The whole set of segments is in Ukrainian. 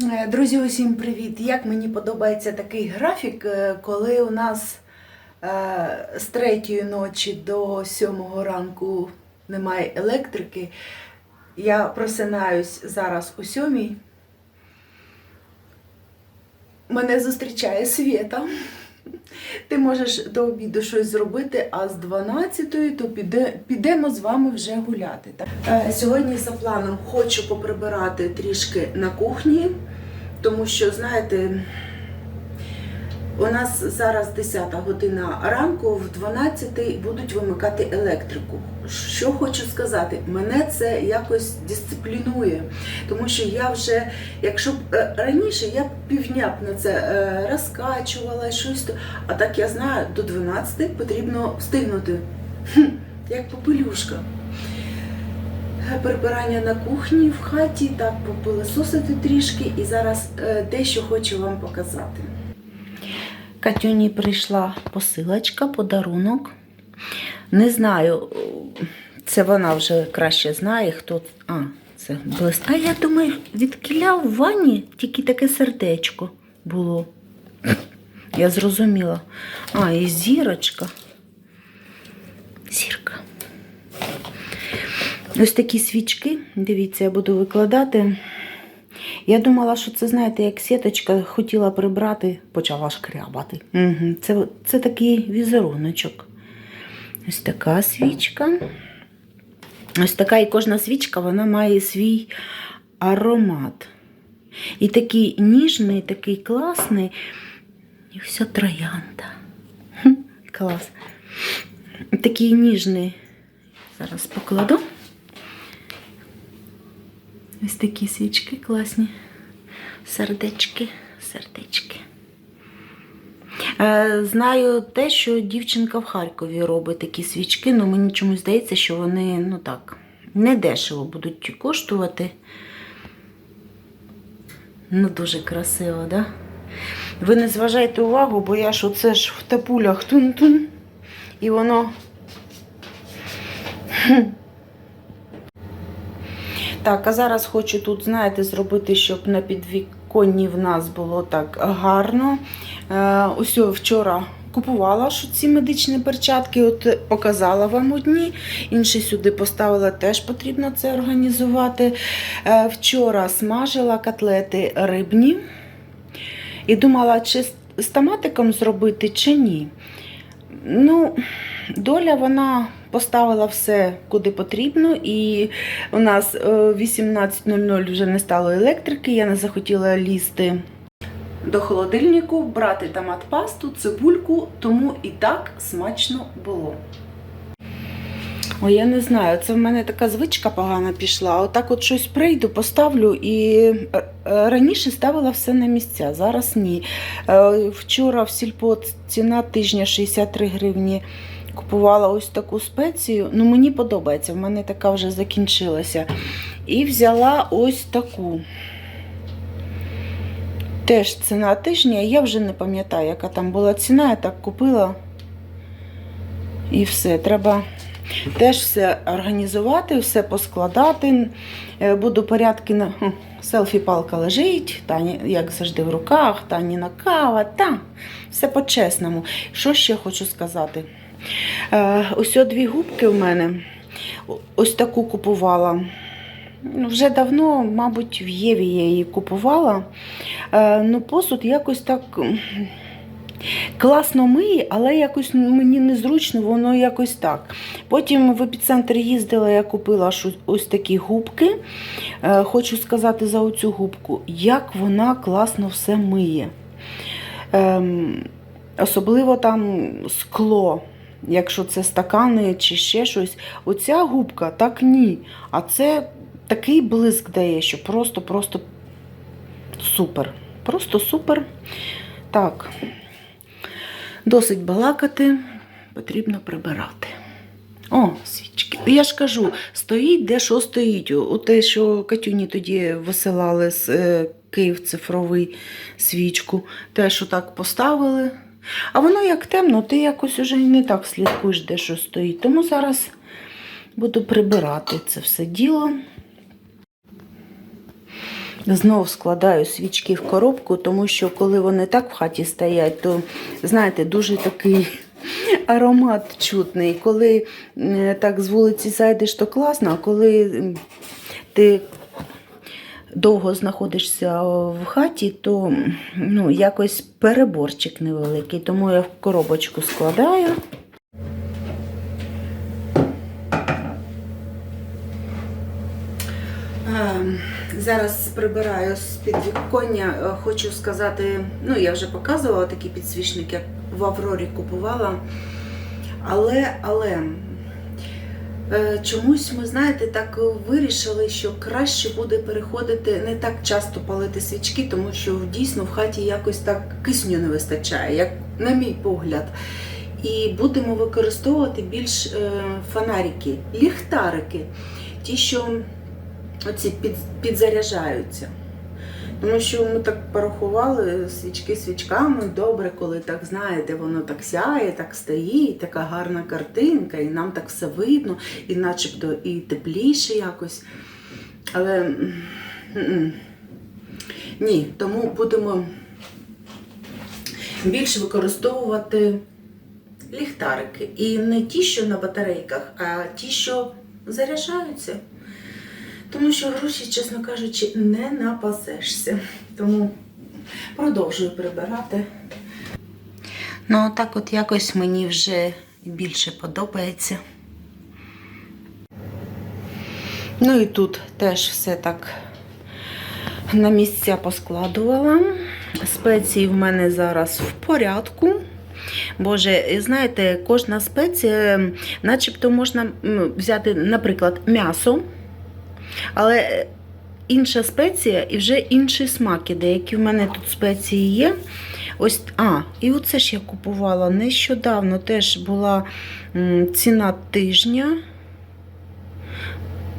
Е, Друзі, усім привіт! Як мені подобається такий графік, е, коли у нас е, з третьої ночі до сьомого ранку немає електрики. Я просинаюсь зараз у сьомій. Мене зустрічає Свєта. Ти можеш до обіду щось зробити, а з 12 то піде, підемо з вами вже гуляти. так? Е, Сьогодні за планом хочу поприбирати трішки на кухні, тому що, знаєте, у нас зараз 10 година ранку, в 12 будуть вимикати електрику. Що хочу сказати, мене це якось дисциплінує, тому що я вже, якщо б е, раніше я півдня б на це е, розкачувала щось, а так я знаю, до 12 потрібно встигнути, Хм, як попелюшка. Е, Прибирання на кухні в хаті, так попилисосити трішки, і зараз е, дещо хочу вам показати. Катюні прийшла посилочка, подарунок. Не знаю, це вона вже краще знає, хто. А, це блист. А я думаю, від кіля в ванні тільки таке сердечко було. Я зрозуміла. А, і зірочка. Зірка. Ось такі свічки. Дивіться, я буду викладати. Я думала, що це, знаєте, як сіточка хотіла прибрати, почала шкрябати. Угу. Це, це такий візеруночок. Ось така свічка. Ось така і кожна свічка вона має свій аромат. І такий ніжний, такий класний. І вся троянда. Клас. Такий ніжний. Зараз покладу. Ось такі свічки класні. Сердечки, сердечки. Е, Знаю те, що дівчинка в Харкові робить такі свічки, але мені чомусь здається, що вони, ну так, не дешево будуть коштувати. Ну, дуже красиво, так? Да? Ви не зважайте увагу, бо я ж оце ж в тапулях тун-тун, і воно. Так, а зараз хочу тут, знаєте, зробити, щоб на підвіконні в нас було так гарно. Е, ось вчора купувала що ці медичні перчатки, от показала вам одні, інші сюди поставила, теж потрібно це організувати. Е, вчора смажила котлети рибні і думала, чи з- томатиком зробити, чи ні. Ну, доля вона поставила все куди потрібно, і у нас е, 18.00 вже не стало електрики, я не захотіла лізти до холодильнику, брати томат пасту, цибульку, тому і так смачно було. Ой, я не знаю, це в мене така звичка погана пішла. Отак от щось прийду, поставлю і е, е, раніше ставила все на місця, зараз ні. Е, Вчора в сільпо ціна тижня 63 гривні. Купувала ось таку спецію. Ну, мені подобається, в мене така вже закінчилася. І взяла ось таку. Теж ціна тижня, я вже не пам'ятаю, яка там була ціна, я так купила. І все. Треба теж все організувати, все поскладати. Е, Буду порядки на селфі-палка лежить, Тані, як завжди, в руках, Таніна кава, та все по-чесному. Що ще хочу сказати? Е, Ось дві губки в мене. Ось таку купувала. Ну, Вже давно, мабуть, в Єві я її купувала. Е, Ну, посуд якось так класно миє, але якось мені незручно, воно якось так. Потім в епіцентр їздила, я купила ось такі губки. Е, Хочу сказати за оцю губку, як вона класно все миє. Ем, Особливо там скло. Якщо це стакани чи ще щось, оця губка так ні. А це такий блиск дає, що просто-просто супер. Просто супер. Так, досить балакати, потрібно прибирати. О, свічки. Я ж кажу, стоїть, де що стоїть. О, те, що Катюні тоді висилали з е, Київ цифровий свічку, те, що так поставили. А воно як темно, ти якось уже не так слідкуєш, де що стоїть. Тому зараз буду прибирати це все діло. Знов складаю свічки в коробку, тому що коли вони так в хаті стоять, то знаєте, дуже такий аромат чутний. Коли так з вулиці зайдеш, то класно, а коли ти довго знаходишся в хаті, то ну, якось переборчик невеликий. Тому я в коробочку складаю. Зараз прибираю з підвіконня. Е, Хочу сказати, ну я вже показувала такі підсвічники, як в Аврорі купувала. Але, але чомусь ми, знаєте, так вирішили, що краще буде переходити не так часто палити свічки, тому що дійсно в хаті якось так кисню не вистачає, як на мій погляд. І будемо використовувати більш е, фонарики, ліхтарики, ті, що оці під, підзаряджаються. Тому що ми так порахували свічки свічками, добре, коли так знаєте, воно так сяє, так стоїть, така гарна картинка, і нам так все видно, і начебто і тепліше якось. Але ні, тому будемо більше використовувати ліхтарики. І не ті, що на батарейках, а ті, що заряджаються. Тому що гроші, чесно кажучи, не напасешся. Тому продовжую прибирати. Ну, так от якось мені вже більше подобається. Ну і тут теж все так на місця поскладувала. Спеції в мене зараз в порядку. Боже, знаєте, кожна спеція, начебто можна взяти, наприклад, м'ясо. Але інша спеція і вже інші смаки. Деякі в мене тут спеції є. Ось, а, і оце ж я купувала нещодавно. Теж була ціна тижня.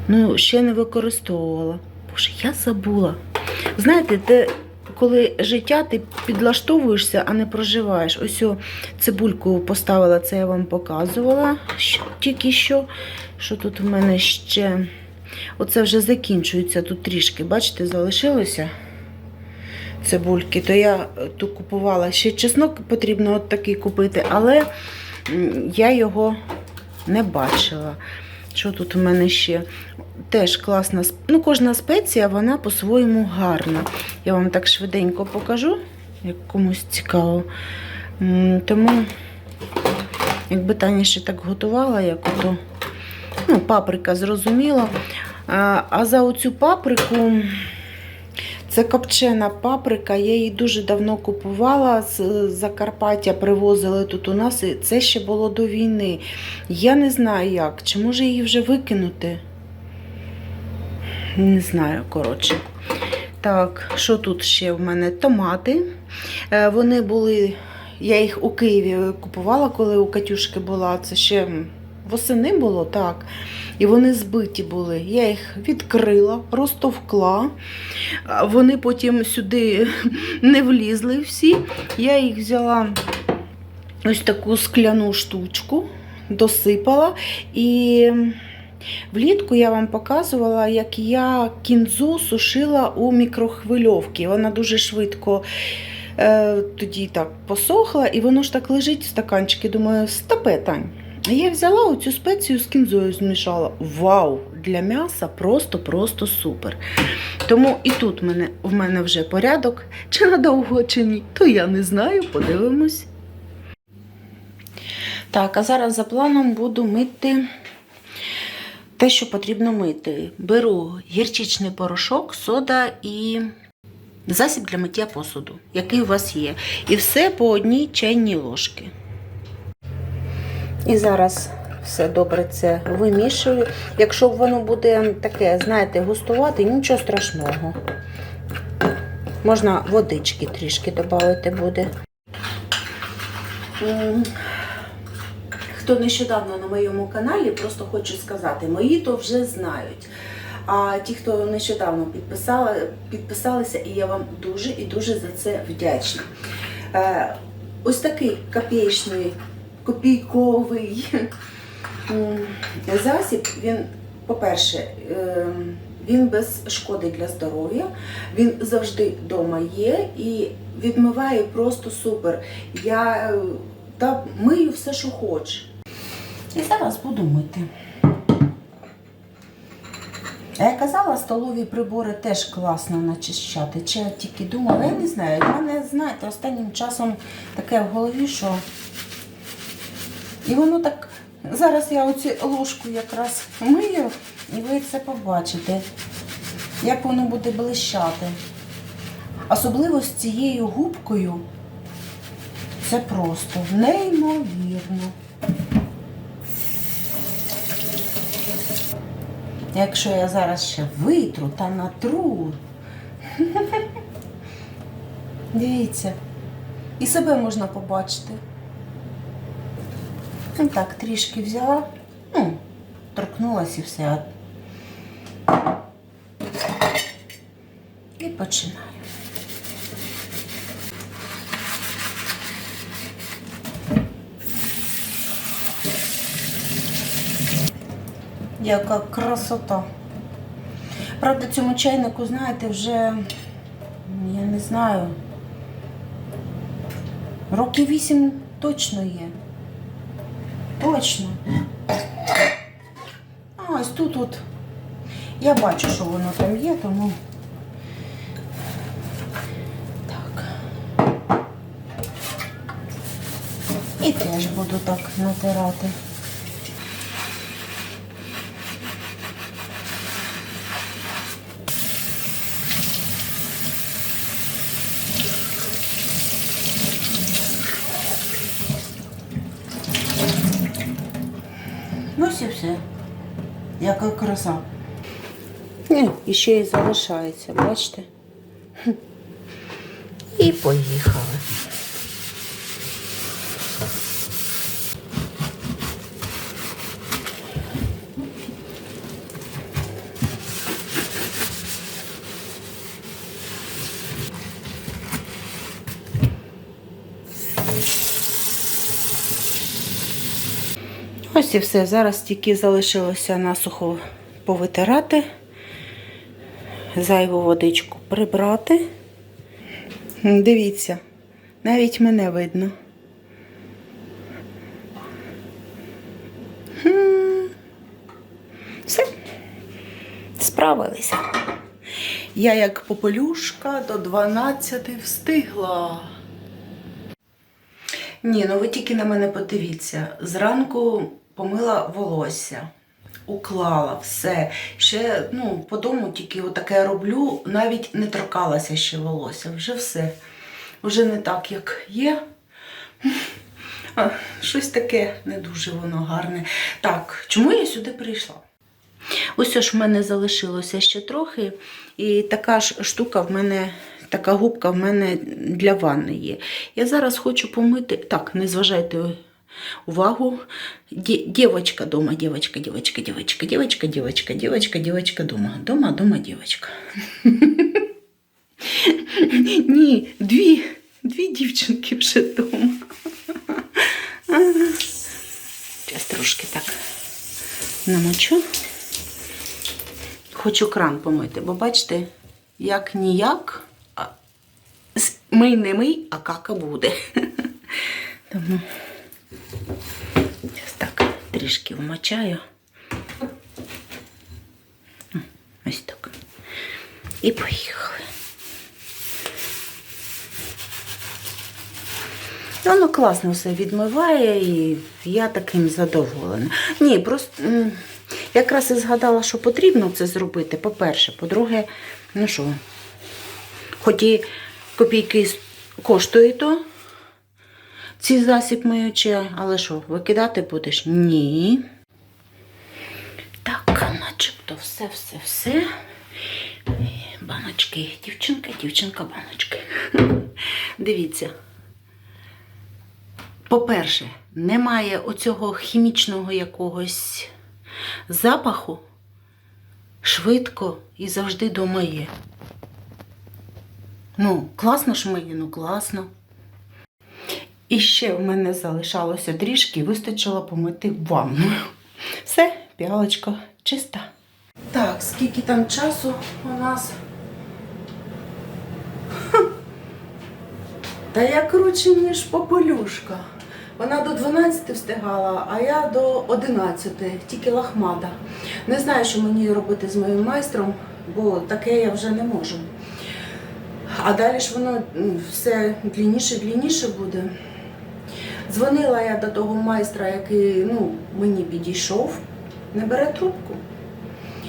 Ну, ще не використовувала. Боже, я забула. Знаєте, те, коли життя ти підлаштовуєшся, а не проживаєш. Ось о, цибульку поставила, це я вам показувала тільки що. Що тут в мене ще? Оце вже закінчується тут трішки, бачите, залишилося цибульки. То я е, тут купувала ще чеснок потрібно от такий купити, але я його не бачила. Що тут у мене ще? Теж класна, ну кожна спеція, вона по-своєму гарна. Я вам так швиденько покажу, як комусь цікаво. Тому, якби Таня ще так готувала, як ото, ну, паприка, зрозуміло. А, за оцю паприку, це копчена паприка, я її дуже давно купувала з Закарпаття, привозили тут у нас, і це ще було до війни. Я не знаю як, чи може її вже викинути? Не знаю, коротше. Так, що тут ще в мене? Томати. Е, Вони були, я їх у Києві купувала, коли у Катюшки була. Це ще восени було, так. І вони збиті були. Я їх відкрила, розтовкла. Вони потім сюди не влізли всі. Я їх взяла ось таку скляну штучку, досипала. І влітку я вам показувала, як я кінзу сушила у мікрохвильовці. Вона дуже швидко. е, Тоді так посохла, і воно ж так лежить в стаканчики. Думаю, Тань. Я взяла оцю спецію з кінзою змішала. Вау! Для м'яса просто-просто супер. Тому і тут мене, в мене вже порядок. Чи надовго, чи ні, то я не знаю, подивимось. Так, а зараз за планом буду мити те, що потрібно мити. Беру гірчичний порошок, сода і засіб для миття посуду, який у вас є. І все по одній чайній ложці. І зараз все добре це вимішую. Якщо воно буде таке, знаєте, густувати, нічого страшного. Можна водички трішки додати буде. Хто нещодавно на моєму каналі, просто хочу сказати, мої то вже знають. А ті, хто нещодавно підписали, підписалися, і я вам дуже і дуже за це вдячна. Е, ось такий копійчний, копійковий засіб, він, по-перше, е, він без шкоди для здоров'я. Він завжди вдома є і відмиває просто супер. Я е, та мию все, що хочу. І зараз буду мити. Я казала, столові прибори теж класно начищати. Чи я тільки думала, я не знаю. В мене, знаєте, останнім часом таке в голові, що. І воно так. Зараз я оцю ложку якраз мию, і ви це побачите, як воно буде блищати. Особливо з цією губкою. Це просто неймовірно. Якщо я зараз ще витру та натру. Дивіться. І себе можна побачити. Ну так, трішки взяла, ну, торкнулася і все. І починаю. Яка красота. Правда, цьому чайнику, знаєте, вже, я не знаю, років вісім точно є. Точно. А ось тут от. Я бачу, що воно там є, тому. Так. І теж буду так натирати. Ось і все. Яка краса. І ще й залишається, бачите? І поїхали. І все. Зараз тільки залишилося насухо повитирати, зайву водичку прибрати. Дивіться, навіть мене видно. Все, справилися. Я як попелюшка до 12 встигла. Ні, ну ви тільки на мене подивіться. Зранку помила волосся, уклала все. Ще ну, по дому тільки отаке роблю, навіть не торкалася ще волосся. Вже все. Вже не так, як є. Щось таке не дуже воно гарне. Так, чому я сюди прийшла? Ось ж в мене залишилося ще трохи, і така ж штука в мене, така губка в мене для ванни є. Я зараз хочу помити. Так, не зважайте увагу. Дівочка дома, дівочка, дівочка, дівочка, дівочка, дівочка, дівочка, дівочка дома. Дома, дома, дівочка. Ні, дві, дві дівчинки вже дома. Зараз трошки так намочу. Хочу кран помити, бо бачите, як ніяк, мий не мий, а кака буде. Тому зараз так трішки вмочаю. Ось так. І поїхали. Воно класно все відмиває, і я таким задоволена. Ні, просто якраз і згадала, що потрібно це зробити. По-перше, по-друге, ну що, хоч і копійки коштує то ці засіб миючі, але що, викидати будеш? Ні. Так, начебто все, все, все. Баночки, дівчинка, дівчинка, баночки. Дивіться. По-перше, немає оцього хімічного якогось запаху. Швидко і завжди дома є. Ну, класно ж миє, ну класно. І ще в мене залишалося трішки, вистачило помити ванну. Все, піалочка чиста. Так, скільки там часу у нас? Та я круче, ніж попелюшка. Вона до 12 встигала, а я до 11, тільки лахмата. Не знаю, що мені робити з моїм майстром, бо таке я вже не можу. А далі ж воно все длінніше, длінніше буде. Дзвонила я до того майстра, який ну, мені підійшов, не бере трубку.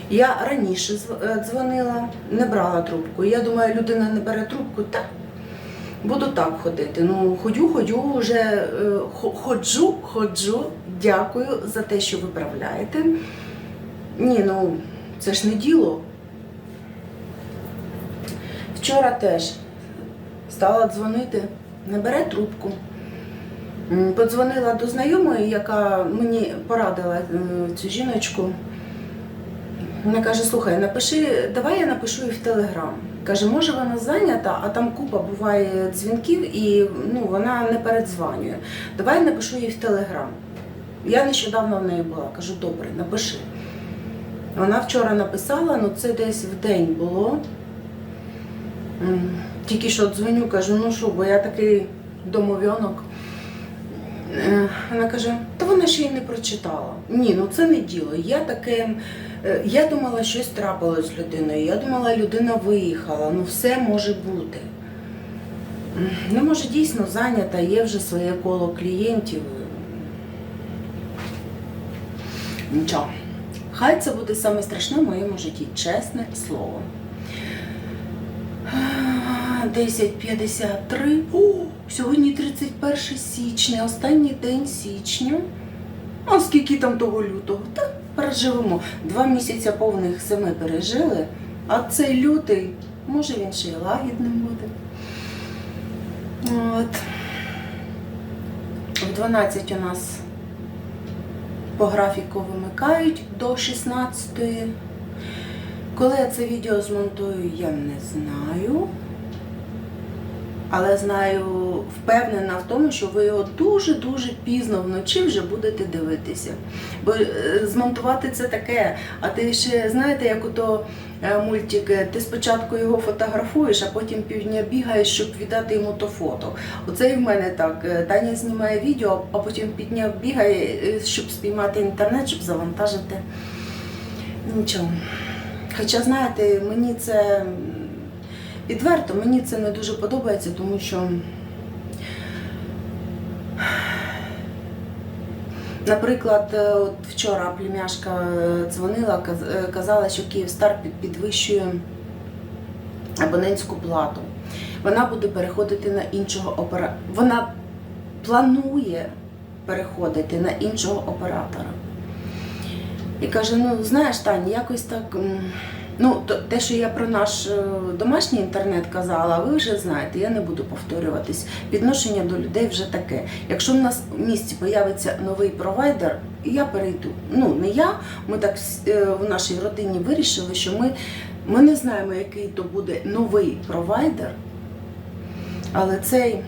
Я раніше е, дзвонила, не брала трубку. Я думаю, людина не бере трубку, так. Буду так ходити. Ну, ходю, ходю, вже е, ходжу, ходжу. Дякую за те, що виправляєте. Ні, ну це ж не діло. Вчора теж стала дзвонити, не бере трубку. Подзвонила до знайомої, яка мені порадила цю жіночку. Вона каже: слухай, напиши, давай я напишу їй в Телеграм. Каже, може вона зайнята, а там купа буває дзвінків і ну, вона не передзванює. Давай я напишу їй в Телеграм. Я нещодавно в неї була, кажу, добре, напиши. Вона вчора написала, ну це десь в день було. Тільки що дзвоню, кажу, ну що, бо я такий домов'янок. Е, Вона каже, та вона ще й не прочитала. Ні, ну це не діло. Я таке. е, Я думала, щось трапилось з людиною. Я думала, людина виїхала. Ну все може бути. Ну, може, дійсно зайнята, є вже своє коло клієнтів. Нічого. Хай це буде саме страшне в моєму житті, чесне слово. 10.53. Сьогодні 31 січня, останній день січня. А скільки там того лютого? Та переживемо. Два місяці повних семи пережили, а цей лютий, може він ще й лагідним буде. От. В 12 у нас по графіку вимикають до 16-ї. Коли я це відео змонтую, я не знаю. Але знаю, впевнена в тому, що ви його дуже-дуже пізно вночі вже будете дивитися. Бо е, змонтувати це таке, а ти ще знаєте, як ото е, мультик, е, ти спочатку його фотографуєш, а потім півдня бігаєш, щоб віддати йому то фото. Оце і в мене так. Таня знімає відео, а потім півдня бігає, щоб спіймати інтернет, щоб завантажити. Нічого. Хоча, знаєте, мені це відверто, мені це не дуже подобається, тому що, наприклад, е, от вчора племяшка е, дзвонила, е, казала, що Київстар під- підвищує абонентську плату. Вона буде переходити на іншого оператора. Вона планує переходити на іншого оператора. І каже: ну знаєш, Таня, якось так. Ну, то- те, що я про наш е, домашній інтернет казала, ви вже знаєте, я не буду повторюватись. Відношення до людей вже таке. Якщо в нас в місті появиться новий провайдер, я перейду. Ну, не я, ми так е, в нашій родині вирішили, що ми, ми не знаємо, який то буде новий провайдер, але цей,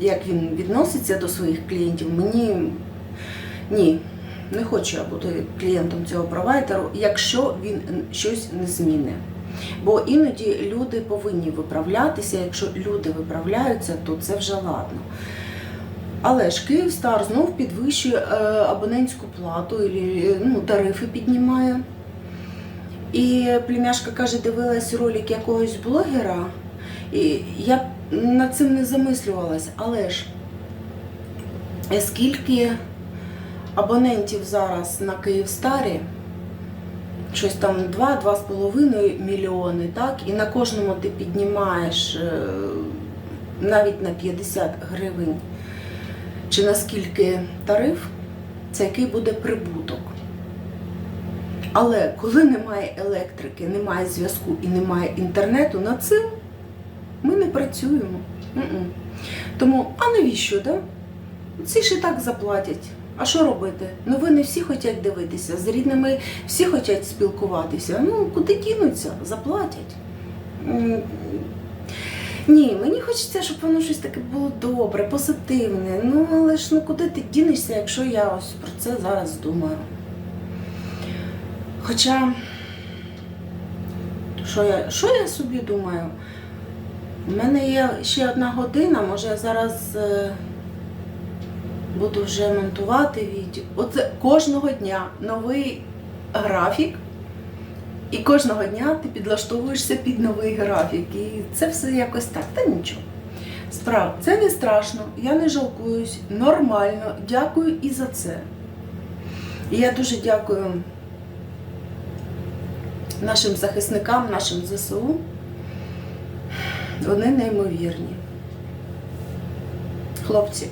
як він відноситься до своїх клієнтів, мені ні. Не хочу я бути клієнтом цього провайдеру, якщо він щось не змінить. Бо іноді люди повинні виправлятися. Якщо люди виправляються, то це вже ладно. Але ж Київстар знов підвищує е, абонентську плату, ну, тарифи піднімає. І племяшка каже, дивилась ролик якогось блогера, і я над цим не замислювалась, але ж е, скільки абонентів зараз на Київстарі, щось там 2-2,5 мільйони, так? І на кожному ти піднімаєш е, навіть на 50 гривень, чи наскільки тариф, це який буде прибуток. Але коли немає електрики, немає зв'язку і немає інтернету, над цим ми не працюємо. Тому, а навіщо, да? Ці і так заплатять. А що робити? Новини всі хочуть дивитися, з рідними всі хочуть спілкуватися. Ну, куди дінуться? Заплатять. Ні, мені хочеться, щоб воно щось таке було добре, позитивне. Ну, але ж ну куди ти дінешся, якщо я ось про це зараз думаю. Хоча Що я, що я собі думаю? У мене є ще одна година, може я зараз е, буду вже монтувати відео. Оце кожного дня новий графік. І кожного дня ти підлаштовуєшся під новий графік. І це все якось так. Та нічого. Справа, це не страшно, я не жалкуюсь, нормально. Дякую і за це. І я дуже дякую нашим захисникам, нашим ЗСУ. Вони неймовірні. Хлопці,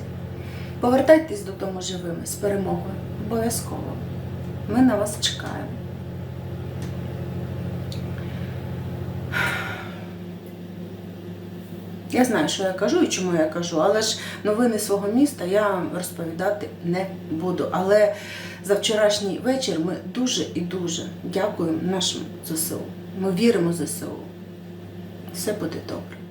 повертайтесь додому живими з перемогою. Обов'язково. Ми на вас чекаємо. Я знаю, що я кажу і чому я кажу, але ж новини свого міста я розповідати не буду. Але за вчорашній вечір ми дуже і дуже дякуємо нашим ЗСУ. Ми віримо в ЗСУ. Все буде добре.